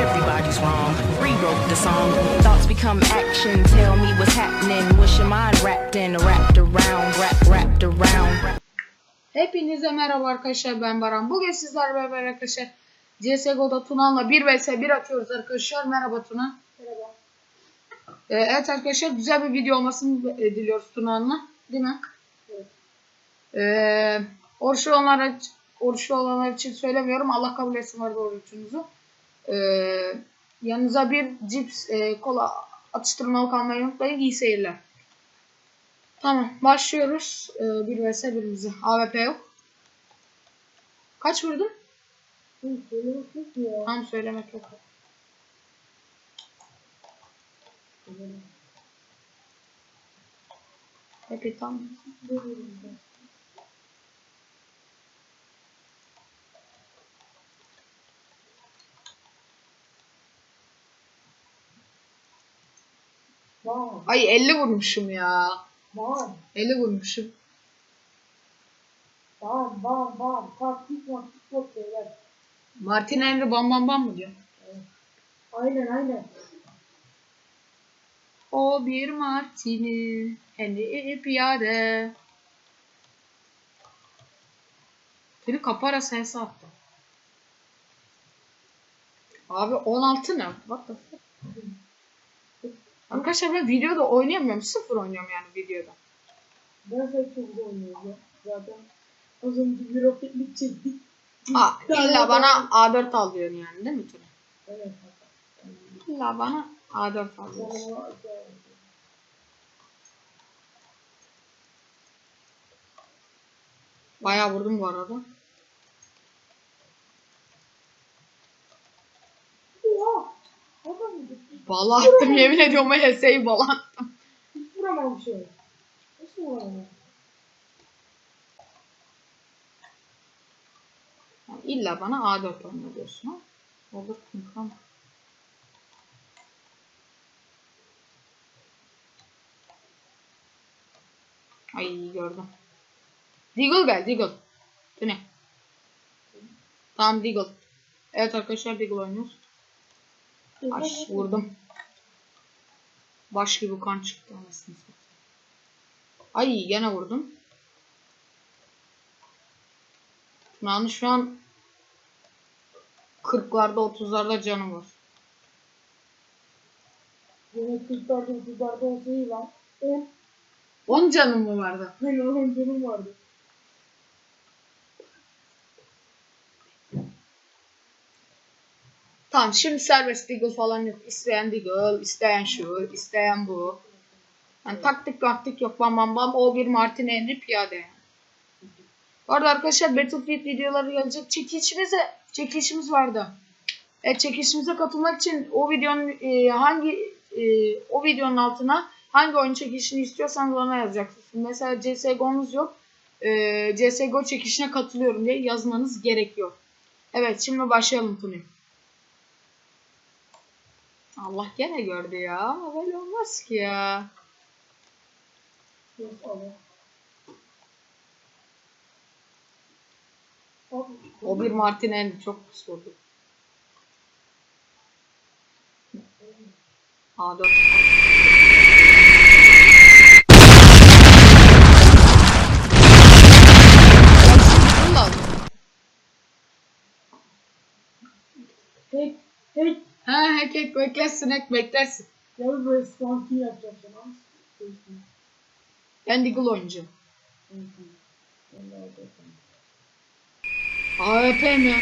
everybody's wrong. Rewrote the song. Thoughts become action. Tell me what's happening. What's your mind wrapped in? Wrapped around, wrap, wrapped around. Hepinize merhaba arkadaşlar ben Baran. Bugün sizlerle beraber arkadaşlar CSGO'da Tuna'la 1 vs 1 atıyoruz arkadaşlar. Merhaba Tuna. Merhaba. Ee, evet arkadaşlar güzel bir video olmasını diliyoruz Tuna'nla. Değil mi? Evet. Ee, oruçlu olanlar, oruçlu olanlar için söylemiyorum. Allah kabul etsin vardı orucunuzu. Ee, yanınıza bir cips, e, kola atıştırmalık almayı unutmayın. İyi seyirler. Tamam başlıyoruz. Ee, 1 vs 1'imizi. AWP yok. Kaç vurdun? Tam söylemek yok. Peki tamam. Var. Ay 50 vurmuşum ya. Var. 50 vurmuşum. Var. Var. Var. Taktik maktik yok beyler. Martin Henry bam bam bam mı diyor? Aynen aynen. O bir Martini Henry piyade. Seni kapara ses attı. Abi 16 ne? What the fuck? Arkadaşlar ben videoda oynayamıyorum. Sıfır oynuyorum yani videoda. Ben sen çok güzel oynuyorum. Zaten az önce bir roketlik çektik. Aa, illa bana A4 al diyorsun yani değil mi Tuna? Evet. İlla bana A4 al diyorsun. Bayağı vurdum bu arada. Oha! Adam mı gitti? Bala attım yemin ediyorum HS'yi bala attım. Hiç vuramamışım. Nasıl vuramadım? Yani illa bana A4 oyna diyorsun ha. Olur kankam. Ay gördüm. Deagle gel Deagle. Bu ne? Tamam Deagle. Evet arkadaşlar Deagle oynuyoruz. Ay vurdum. Baş gibi kan çıktı anasını satayım. Ay gene vurdum. Tuna'nın şu an 40'larda 30'larda canı var. Yine 40'larda 30'larda olsa iyi lan. 10. 10 canım mı vardı? Aynen 10 canım vardı. Tamam şimdi serbest Deagle falan yok. İsteyen Deagle, isteyen şu, isteyen bu. Yani taktik taktik yok bam bam bam. O bir Martin Henry piyade. Bu arada arkadaşlar Battlefield videoları gelecek. Çekişimize, çekişimiz vardı. Evet çekişimize katılmak için o videonun e, hangi e, o videonun altına hangi oyun çekişini istiyorsanız ona yazacaksınız. Mesela CSGO'nuz yok. E, CSGO çekişine katılıyorum diye yazmanız gerekiyor. Evet şimdi başlayalım Tuni. Allah gene gördü ya. Böyle olmaz ki ya. Yok ama. Abi, O bir Martin Henry çok pis vurdu. A4. Tek, tek. Ha hack beklersin hack beklersin. Gel böyle sponkin yapacağım sana. Sponkin. Ben Deagle yapacağım. AWP mi?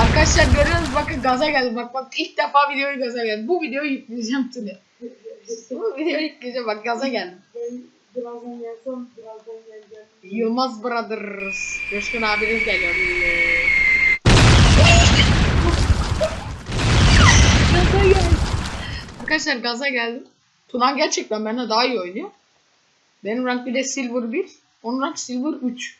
Arkadaşlar görüyorsunuz bakın gaza geldi. Bak bak ilk defa videoyu gaza geldi. Bu videoyu yükleyeceğim Tuni. Bu videoyu yükleyeceğim bak gaza geldim. Birazdan gelsem, birazdan geleceğim. Yılmaz Brothers. Coşkun abiniz geliyor. gaza geldim. Arkadaşlar gaza geldim. Tunan gerçekten benden daha iyi oynuyor. Benim rank bir de silver 1. Onun rank silver 3.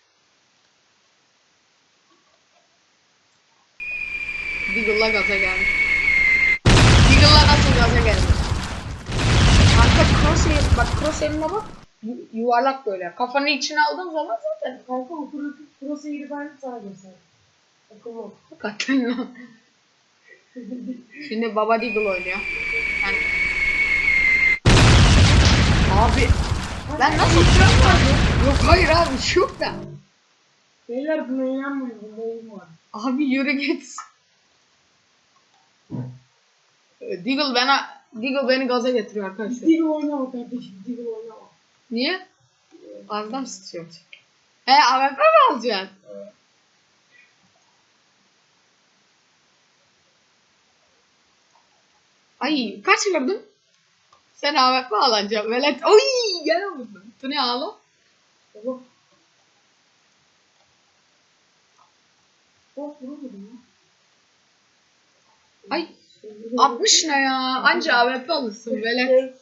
Deagle'la gaza geldi. Deagle'la nasıl gaza geldi? Arka crosshair, bak crosshair'ine bak. Yu- yuvarlak böyle. Kafanı içine aldığın zaman zaten Kanka o pro, pro seyri ben sana göstereyim. Akıllı ol. hakikaten lan. Şimdi Baba Deagle oynuyor. Yani... Abi ben nasıl Yok hayır abi şu yok da. Beyler buna inanmayın. Bunda oyun var. Abi yürü git. Deagle bana Deagle beni gaza getiriyor arkadaşlar. Diggle oynama kardeşim. Diggle oynama. Niye? Ağzından mı sıçıyor? He AWP mi alacaksın? Ay kaç vurdun? Sen AWP alacaksın. Velet. Oy gene vurdun. Tuni ağla. Baba. Bak vuramadım ya. Ay 60 ne ya? Anca AWP alırsın velet.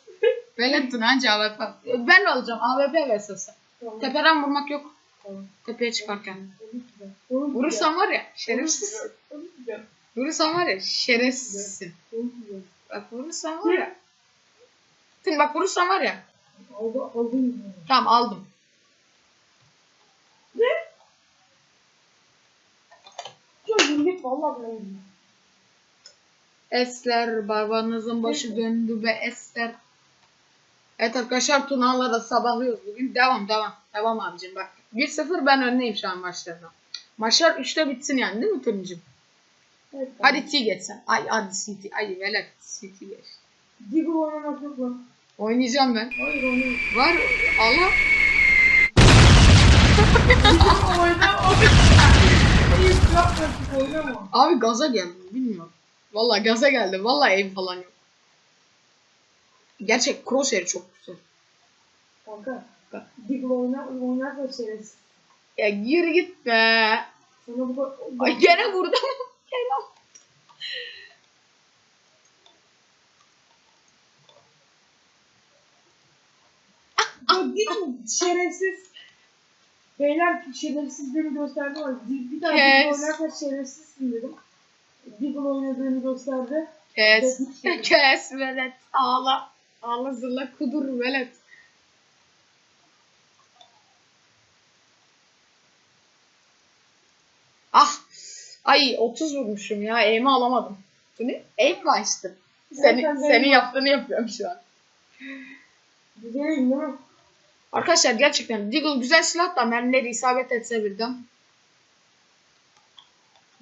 Velet Tuni anca AWP. Ben alacağım AWP vs. Tamam. Tepeden vurmak yok. Tamam. Tepeye çıkarken. Vurursan var ya şerefsizsin. Vurursan var ya şerefsizsin. Bak vurursan var ya. Şimdi bak vurursan var ya. Aldı, aldın mı? Tamam aldım. Ya millet vallahi ben. Esler babanızın başı döndü be Esler. Evet arkadaşlar Tunalarla sabahlıyoruz bugün. Devam devam. Devam abicim bak. 1-0 ben önleyim şu an maçlarda. Maçlar 3'te bitsin yani değil mi Tunucuğum? Evet, Hadi T geçsen. Ay hadi CT. Ay velet CT geç. Diggle oynamak yok lan. Oynayacağım ben. Hayır oynayamam. Var Allah. Abi gaza geldim bilmiyorum. Vallahi gaza geldim. Vallahi ev falan yok. Gerçek crosshair çok güzel. Kanka. Diggle oyna, oynarsa şerefsiz. Ya gir git be. Sana bu da... Ay gene vurdum. Gene. Diggle şerefsiz. Beyler şerefsizliğini gösterdi var. Bir daha Diggle Kes. oynarsa şerefsizsin dedim. Diggle oynadığını gösterdi. Kes. Kes velet. Ağla. Ağla zırla kudur velet. Ah. Ay 30 vurmuşum ya. Aim'i alamadım. Bu ne? Aim mi açtım? Seni, Zaten senin yaptığını yapıyorum şu an. Güzelim değil mi? Arkadaşlar gerçekten Deagle güzel silah da mermileri isabet etse birden.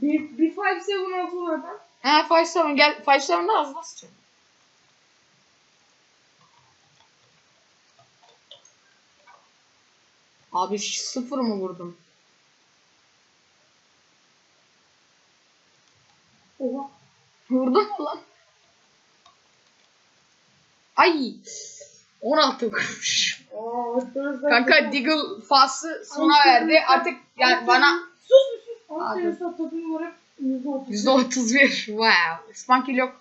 Bir, bir 5-7 olsun zaten. He 5-7 gel 5-7'de az nasıl Abi sıfır mı vurdum? Oha. Vurdum mu lan? Ay! 16 vurmuş. Aa, arkadaşlar. Kanka Deagle fası sona verdi. Artık yani bana Sus sus sus. Abi. Arkadaşlar takım olarak %30. %31. Wow. Spanky yok.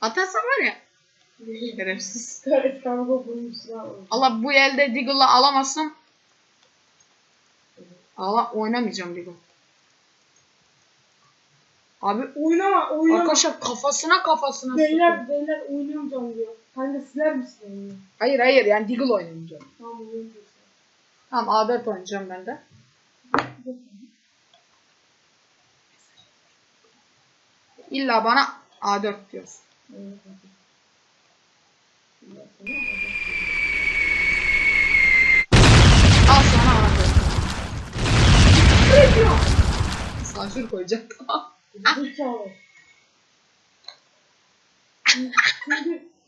Atarsan var ya. Şerefsiz. Evet kanka. Allah bu elde Deagle'la alamazsam Allah oynamayacağım Deagle. Abi Oynama oynama. arkadaşlar kafasına kafasına Beyler sokuyor. beyler oynayamayacağım diyor. Kanka siler misin oyunu? Hayır hayır yani Deagle oynamayacağım. Tamam oynayamayacağım. Tamam A4 oynayacağım ben de. İlla bana A4 diyorsun. Al sana A4. Sansür koyacaktım. Zekalı. Şimdi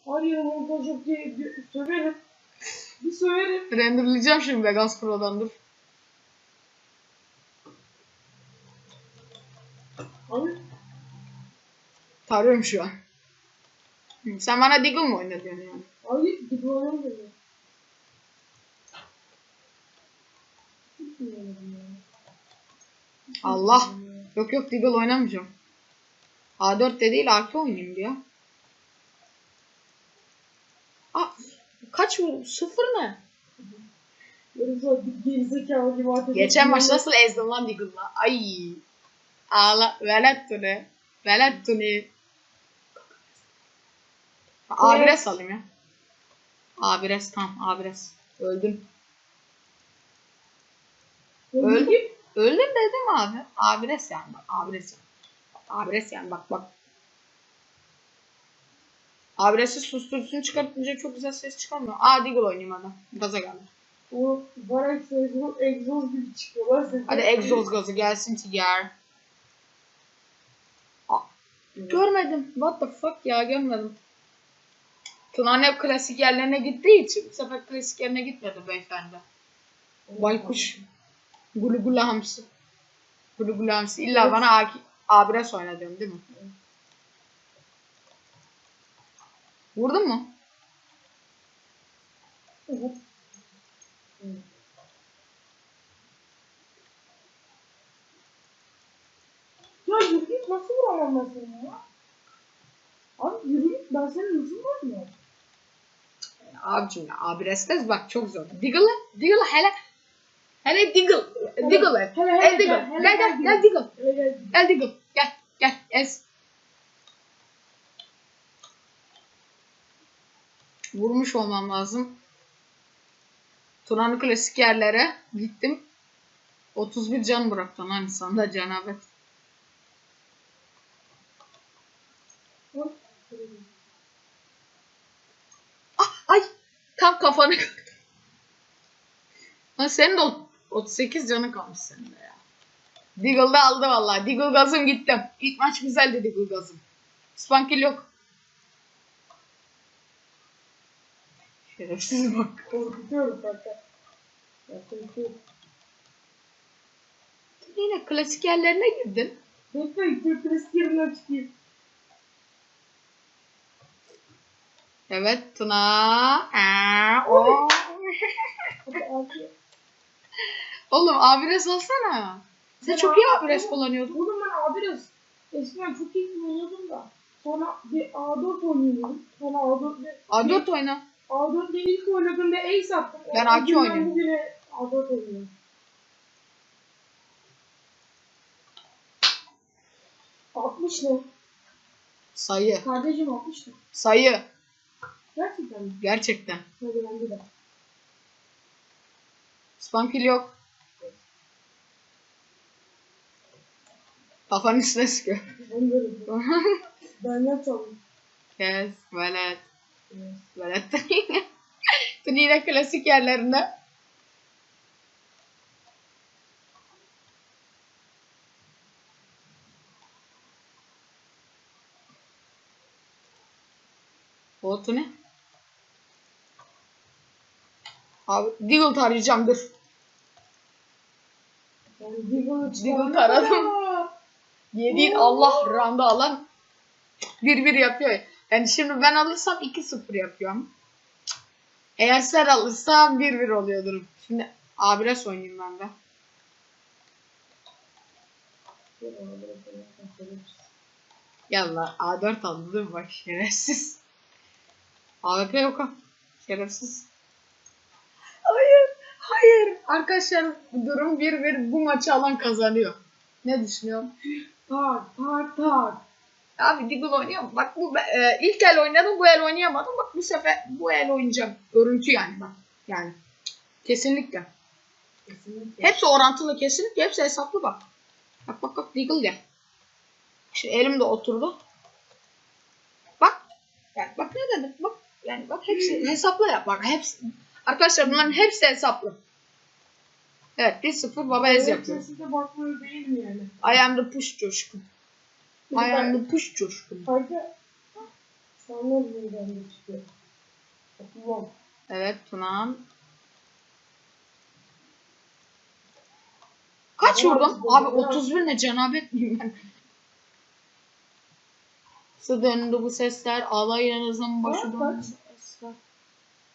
her yere montaj yok diye diye söverim. Bir söverim. Renderlayacağım şimdi Vegas Pro'dan dur. Abi Tarıyorum şu an. Hı, Sen bana Deagle mı oynadın yani? Geliyor. Bilmiyorum ya. Allah. Yok yok Deagle oynamayacağım. A4 de değil arka oynayayım diyor. Aa, kaç vur? Sıfır ne? Geçen maç nasıl ezdim lan Deagle'la? Ay. Ağla. Velet tuni. Velet tuni. A1'e salayım ya. Abires tam abires. Öldüm. Öldüm. Öldüm dedim abi. Abires yani bak. Abires yani. Bak, Abires yani bak bak. Abires'i susturucusunu çıkartınca çok güzel ses çıkarmıyor. Aa Deagle oynayayım adam. Gaza geldi. O bana egzoz, egzoz gibi çıkıyor. Lan sesi. Hadi egzoz gazı gelsin Tiger. Görmedim. What the fuck ya görmedim. Tuna'nın hep klasik yerlerine gittiği için bu sefer klasik yerine gitmedi beyefendi. Baykuş. Gulu gulu hamsi. Gulu gulu hamsi. İlla bana Aki, Abires oyna diyorum değil mi? Vurdun mu? Evet. Ya yürü git nasıl vuramam ben seni ya? Abi yürü git ben senin nasıl vuramıyorum? Abicim ya Abires'te bak çok zor. Diggle'ı, Diggle'ı hele hele Diggle. Diggle'ı. hele, Gel hele, Diggle. gel, Gel gel, Diggle. Gel. Diggle. Gel gel ez. Vurmuş olmam lazım. Tuna'nın klasik yerlere gittim. 31 can bıraktın hani sanda cenabet. Hop. Ah, ay tam kafanı kırdım. Lan senin de ot- 38 canın kalmış senin de ya. Deagle'da aldı vallahi. Deagle gazım gittim. İlk maç güzeldi Deagle gazım. Spankil yok. Şerefsiz bak. Korkutuyorum kanka. Ya korkuyorum. Yine klasik yerlerine girdin. Bekle Türk klasik yerinden çıkayım. Evet Tuna. Aa, o. Oğlum abires olsana. Sen Ben çok iyi abi- abires kullanıyordun. Oğlum ben A1 eskiden çok iyi oynuyordum da. Sonra bir A4 oynuyordum. Sonra A4 ile A4 oyna. A4 ile ilk oynadığımda ace attım. Ben O AK günden oynuyorum. Bugüne A4 oynuyorum. Altmış ne? Sayı. Kardeşim 60 ne? Sayı. Gerçekten mi? Gerçekten. Hadi bende de. Spankil yok. Kafanın üstüne sıkıyor. Ben yapıyorum. Ben ne çaldım? Yes, velet. Velet. Tüm yine klasik yerlerinde. Botu ne? Abi Deagle tarayacağım dur. Çıkardım. taradım. Yediğin Allah randa alan 1-1 yapıyor. Yani şimdi ben alırsam 2-0 yapıyorum. Eğer sen alırsan 1-1 oluyor durum. Şimdi abires oynayayım ben de. Yallah A4 aldı değil mi? Bak şerefsiz. AWP yok ha. Şerefsiz. Arkadaşlar durum 1-1 bu maçı alan kazanıyor. Ne düşünüyorsun? Tak tak tak. Abi Deagle oynuyorum. Bak bu e, ilk el oynadım bu el oynayamadım. Bak bu sefer bu el oynayacağım. Örüntü yani bak. Yani kesinlikle. Kesinlikle. Hepsi orantılı kesinlikle. Hepsi hesaplı bak. Bak bak bak Deagle gel. Şimdi elim de oturdu. Bak. Yani bak ne dedim. Bak yani bak hepsi hesaplı yap. Bak hepsi. Arkadaşlar bunların hepsi hesaplı. Evet 1-0 baba ez yapıyor. Sesine bakmıyor değil mi yani? I am the push coşkun. I am the push coşkun. Kanka. Sana buradan geçiyor. Okumam. Evet Tunağan. Kaç vurdum? Abi biraz- 31 ne cenabet miyim ben? Su döndü bu sesler, alayınızın başı kaç?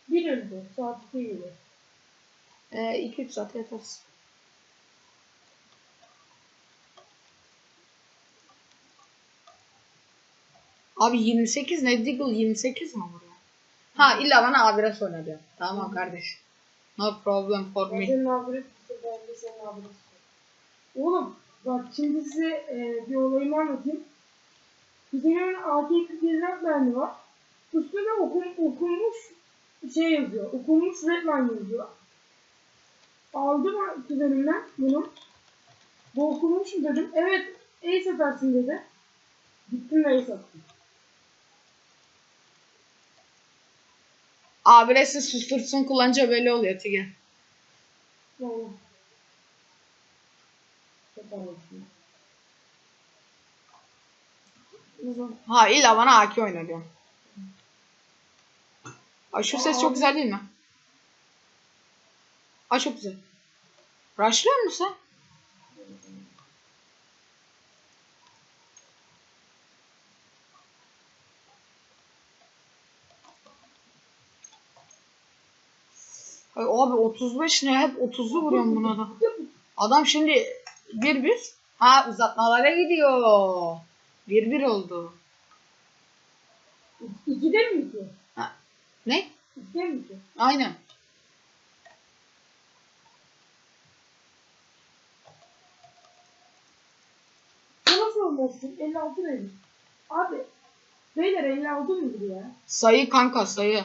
Bir öldü. Saat iki gibi. Ee, 2-3 saat yatarız. Abi 28 ne? Diggle 28 mi vuruyor? Ha illa bana abire oynadı. Tamam kardeş. No problem for me. senin tuttum. Ben de senin tuttum. Oğlum bak şimdi size e, bir olayımı anlatayım. Kuzenimin AK-47 mermi var. Üstüne okun, okunmuş şey yazıyor. Okunmuş Redman yazıyor. Aldım kuzenimden bunu. Bu dedim. Evet ace atarsın dedi. Gittim ve ace attım. Abi resim sustursun kullanınca böyle oluyor Tige. Vallahi. Ha illa bana AK oyna diyor. Ay şu ses çok güzel değil mi? Ay çok güzel. Rushlıyor musun sen? Ay abi 35 ne? Hep 30'lu vuruyorum buna da. Adam şimdi 1-1. Ha uzatmalara gidiyor. 1-1 oldu. İkide mi iki? Ne? İkide mi iki? Aynen. Sormazsın. 56 nedir? Abi. Beyler 56 nedir ya? Sayı kanka sayı.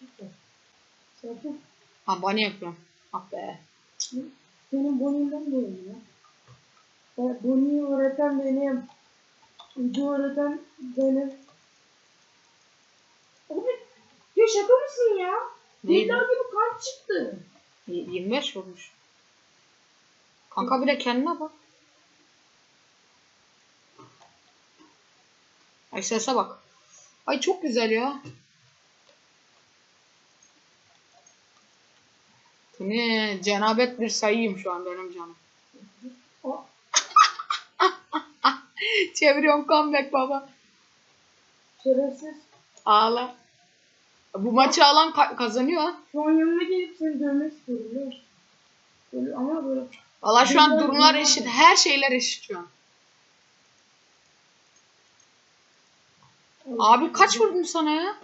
Süper. Zaten Ha bana yapıyorum. Ah be. senin de öyle ya. Bonnie'yi öğreten benim. Ucu öğreten benim. Abi ya şaka mısın ya? Neydi? Beyler gibi kart çıktı. Y- 25 olmuş. Kanka bir de kendine bak. Ay sese bak. Ay çok güzel ya. Ne? Cenabet bir sayıyım şu an benim canım. Çeviriyorum comeback baba. şerefsiz. Ağla. Bu maçı alan ka- kazanıyor ha. Şu an yanına gelip seni dövmek istiyorum biliyor musun? Böyle, ama böyle. Valla şu an durumlar eşit. Her şeyler eşit şu an. Abi kaç vurdum sana ya?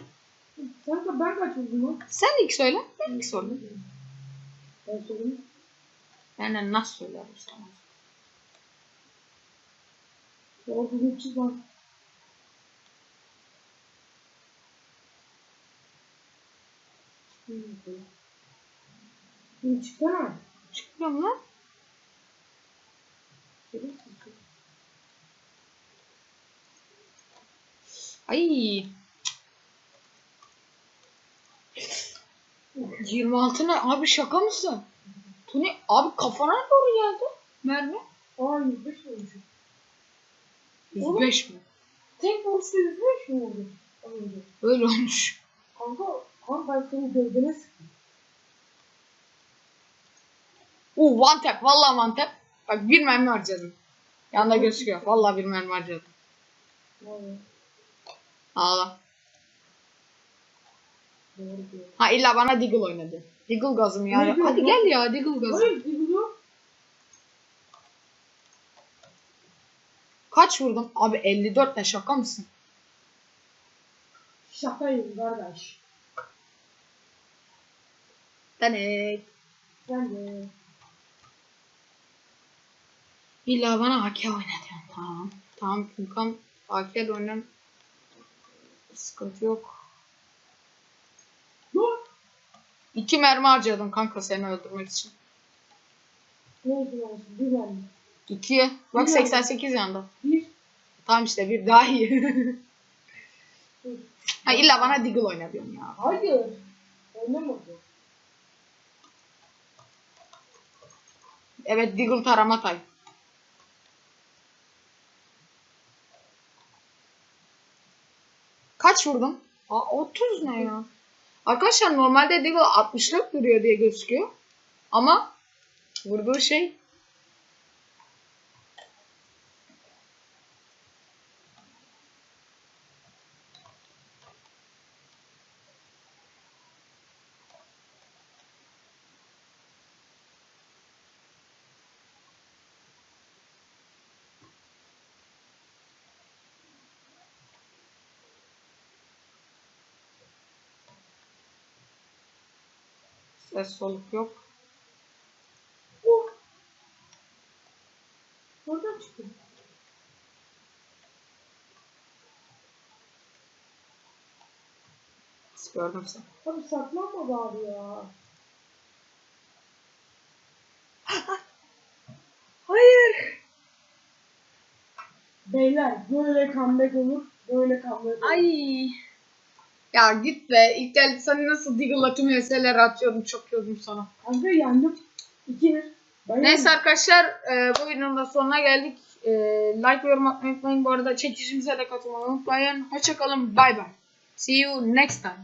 Kanka ben kaç vurdum lan? Sen ilk söyle. Ben ilk sordum. Ben söyleyeyim. Ben de nasıl söylerim sana? Orada bir çiz var. Çıksana. Çıkmıyor mu lan? Ay. 26 ne? Abi şaka mısın? Tuni abi kafana doğru geldi. Mermi. Aa 105 olmuş. 105 mi? Tek vuruşta 105 mi oldu? Öyle olmuş. Kanka, kanka ben seni gövdene sıktım. Uh one tap. Vallahi one tap. Bak bir mermi harcadım. Yanda gözüküyor. Vallahi bir mermi harcadım. Vallahi Ağla. Ha illa bana Deagle oynadı. Deagle gazım ya. Ne diyor Hadi gel ya Deagle gazım. Hayır. Kaç vurdum? Abi 54 ne şaka mısın? Şakayım kardeş. Ben de. İlla bana AK oynatıyorsun. Tamam. Tamam Furkan AK ile oynam. Sıkıntı yok. İki mermi harcadım kanka seni öldürmek için. Ne oldu olsun? Bir verdim. İki. Bak Bir 88 yanda. Bir. Tamam işte bir daha iyi. Ha illa bana Deagle oyna diyorsun ya. Hayır. Oynamadı. Evet Deagle tarama tay. Kaç vurdum? Aa 30 ne ya? Arkadaşlar normalde Deagle 60'lık duruyor diye gözüküyor. Ama vurduğu şey ses soluk yok. Oh. Oradan çıktı. Gördüm seni. Abi saklanma bari ya. Hayır. Beyler böyle comeback olur. Böyle comeback olur. Ay. Ya git be. İlk geldi sana nasıl Deagle'la tüm meseleler atıyorum. Çok yordum sana. Kanka yendim. 2-1. Ben Neyse arkadaşlar e, bu videonun da sonuna geldik. E, like ve yorum atmayı unutmayın. Bu arada çekişimize de katılmayı unutmayın. Hoşçakalın. Bay bay. See you next time.